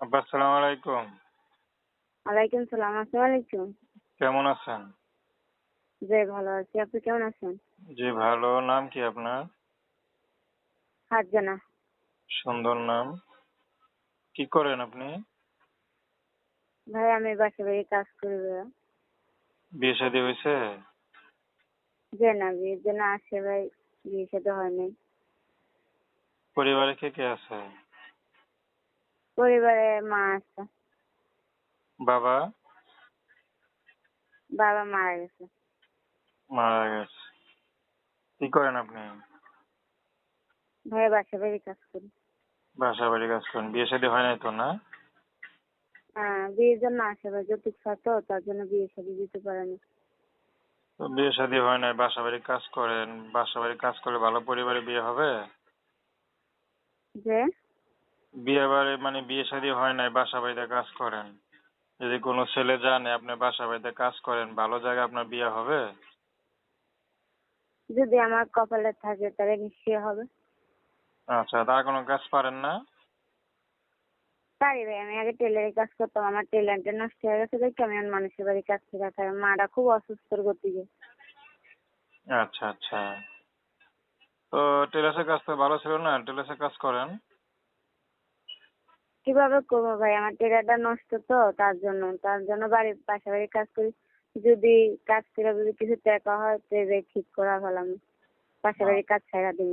আব্বা আসসালামু আলাইকুম। ওয়ালাইকুম সালাম আসসালামু আলাইকুম। কেমন আছেন? জি ভালো আছি। আপনি কেমন আছেন? জি ভালো। নাম কি আপনার? হারজানা সুন্দর নাম। কি করেন আপনি? ভাই আমি বাসা বাড়ি কাজ করি ভাইয়া। বিয়ে শাদী হয়েছে? যে না বিয়ের জন্য আসে ভাই। বিয়ে সাথে হয় নাই। পরিবারে কে কে আছে? পরিবারে মা আছে। বাবা? বাবা মারা গেছে। মারা গেছে। কি করেন আপনি? ভাই বাসা বাড়ি কাজ করি। বাসা বাড়ি কাজ করেন। বিয়ে শাদী হয় নাই তো না? হ্যাঁ বিয়ের জন্য আসে ভাই যৌতুক তো তার জন্য বিয়ে সাথে দিতে পারেনি তো বিয়ে শাদী হয় নাই বাসা বাড়ি কাজ করেন। বাসা বাড়ি কাজ করলে ভালো পরিবারে বিয়ে হবে? যে? বিয়ে বাড়ি মানে বিয়ে শাদী হয় নাই বাসা বাড়িতে কাজ করেন। যদি কোনো ছেলে জানে আপনি বাসা বাড়িতে কাজ করেন ভালো জায়গায় আপনার বিয়ে হবে? যদি আমার কপালে থাকে তাহলে নিশ্চয়ই হবে। আচ্ছা তার কোনো কাজ পারেন না? পারি ভাই আমি আগে টেলারের কাজ করতাম আমার টেলারটা নষ্ট হয়ে গেছে দেখি আমি মানুষের বাড়ি কাজ করে খাই। মাটা খুব অসুস্থর গতিকে আচ্ছা আচ্ছা। তো টেলার্সের কাজ তো ভালো ছিল না টেলার্সের কাজ করেন? কীভাবে করব ভাই? আমার টেলারটা নষ্ট তো, তার জন্য। তার জন্য বাড়ির পাশে বাড়ির কাজ করি। যদি কাজ করে যদি কিছু টাকা হয় তো ঠিক করা ভালো আমি। পাশে বাড়ি কাজ ছাড়া দিন